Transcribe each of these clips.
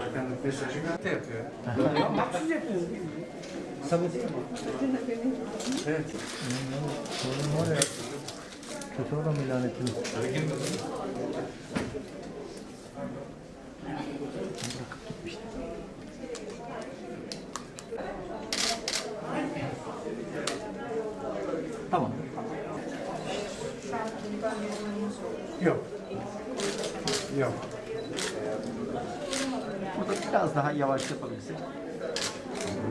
Bakanlık mesajı gazete yapıyor. Haksız yapıyoruz. Sabote mi? Evet. Sorun var ya. Kötü adam ilan ettiniz. Tamam. Yok. Yok. Burada biraz daha yavaş yapabilirsek.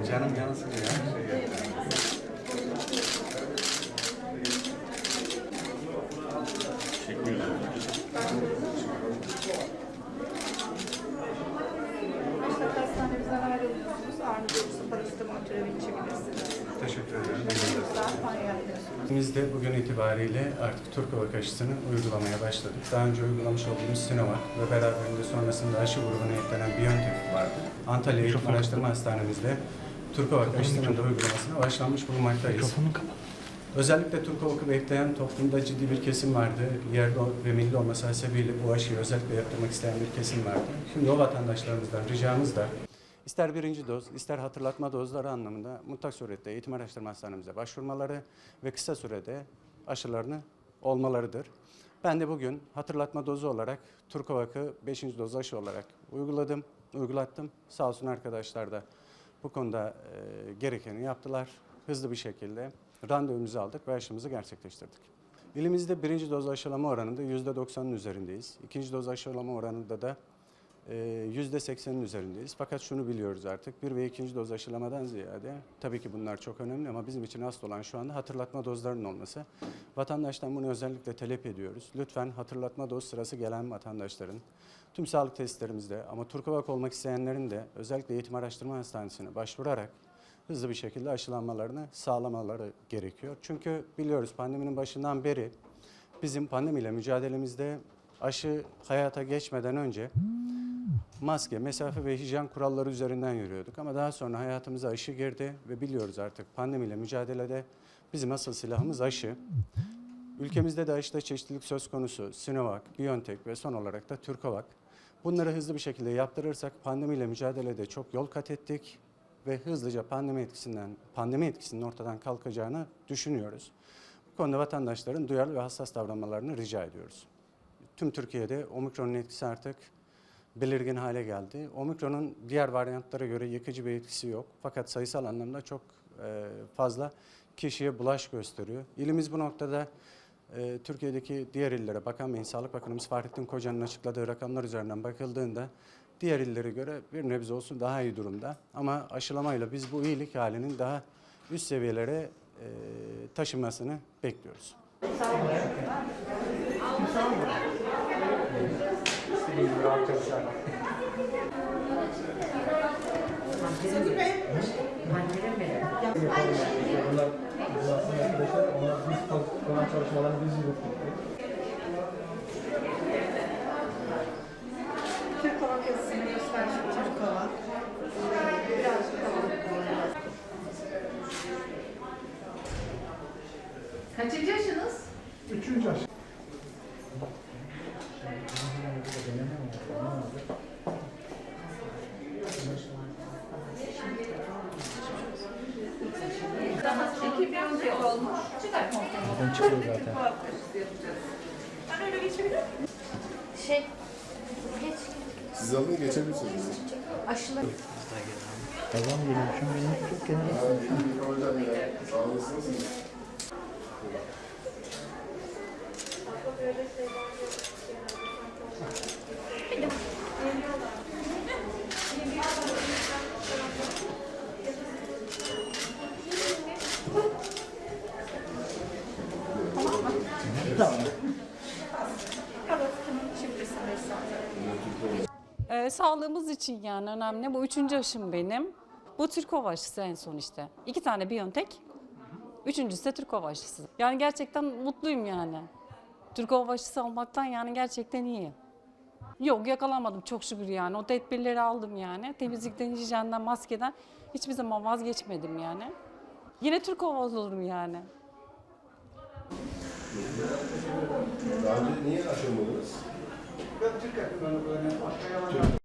Canım yansın ya. Şey. İşte Biz de bugün itibariyle artık Turkova aşısını uygulamaya başladık. Daha önce uygulamış olduğumuz Sinovac ve beraberinde sonrasında aşı grubuna eklenen BioNTech vardı. Antalya Eğitim Araştırma Hastanemizde Turkova aşısının da uygulamasına başlanmış bulunmaktayız. Özellikle Turkovak'ı bekleyen toplumda ciddi bir kesim vardı. Yerli ve milli olması hasebiyle bu aşıyı özellikle yaptırmak isteyen bir kesim vardı. Şimdi o vatandaşlarımızdan ricamız da ister birinci doz, ister hatırlatma dozları anlamında mutlak surette eğitim araştırma hastanemize başvurmaları ve kısa sürede aşılarını olmalarıdır. Ben de bugün hatırlatma dozu olarak Turkovak'ı 5. doz aşı olarak uyguladım, uygulattım. Sağ olsun arkadaşlar da bu konuda e, gerekeni yaptılar. Hızlı bir şekilde randevumuzu aldık ve aşımızı gerçekleştirdik. İlimizde birinci doz aşılama oranında %90'ın üzerindeyiz. İkinci doz aşılama oranında da %80'in üzerindeyiz. Fakat şunu biliyoruz artık, bir ve ikinci doz aşılamadan ziyade, tabii ki bunlar çok önemli ama bizim için asıl olan şu anda hatırlatma dozlarının olması. Vatandaştan bunu özellikle talep ediyoruz. Lütfen hatırlatma doz sırası gelen vatandaşların, tüm sağlık testlerimizde ama Turkovak olmak isteyenlerin de özellikle eğitim araştırma hastanesine başvurarak hızlı bir şekilde aşılanmalarını sağlamaları gerekiyor. Çünkü biliyoruz pandeminin başından beri bizim pandemiyle mücadelemizde aşı hayata geçmeden önce maske, mesafe ve hijyen kuralları üzerinden yürüyorduk. Ama daha sonra hayatımıza aşı girdi ve biliyoruz artık pandemiyle mücadelede bizim asıl silahımız aşı. Ülkemizde de aşıda çeşitlilik söz konusu. Sinovac, BioNTech ve son olarak da Turkovac. Bunları hızlı bir şekilde yaptırırsak pandemiyle mücadelede çok yol kat ettik ve hızlıca pandemi etkisinden pandemi etkisinin ortadan kalkacağını düşünüyoruz. Bu konuda vatandaşların duyarlı ve hassas davranmalarını rica ediyoruz. Tüm Türkiye'de omikronun etkisi artık belirgin hale geldi. Omikronun diğer varyantlara göre yıkıcı bir etkisi yok. Fakat sayısal anlamda çok e, fazla kişiye bulaş gösteriyor. İlimiz bu noktada e, Türkiye'deki diğer illere Bakan Bey'in Sağlık Bakanımız Fahrettin Koca'nın açıkladığı rakamlar üzerinden bakıldığında diğer illere göre bir nebze olsun daha iyi durumda. Ama aşılamayla biz bu iyilik halinin daha üst seviyelere e, taşınmasını bekliyoruz. Bunlar, bunlar aslında arkadaşlar, onlar biz kalan çalışmalarını biz yürüttük. Türk Hava Kesisi'ni göster şu. Kaçıncı yaşınız? Üçüncü aşı. Daha iki bir önce olmuş. Çıkar Zaten çıkıyor zaten. Ben öyle geçebilir miyim? Şey, geç. Siz alın geçebilirsiniz. Aşıları Kazan geliyormuşum. Benim çok ya. Sağ olasınız. Evet, Ee, sağlığımız için yani önemli. Bu üçüncü aşım benim. Bu Türkova aşısı en son işte. İki tane Biontech, üçüncüsü de Türkova aşısı. Yani gerçekten mutluyum yani. Türkova aşısı olmaktan yani gerçekten iyi. Yok yakalanmadım çok şükür yani. O tedbirleri aldım yani. Temizlikten, hijyenden, maskeden hiçbir zaman vazgeçmedim yani. Yine Türk Türkova olurum yani. Daha önce niye aşamadınız? Ben Türk akımını böyle başka yalan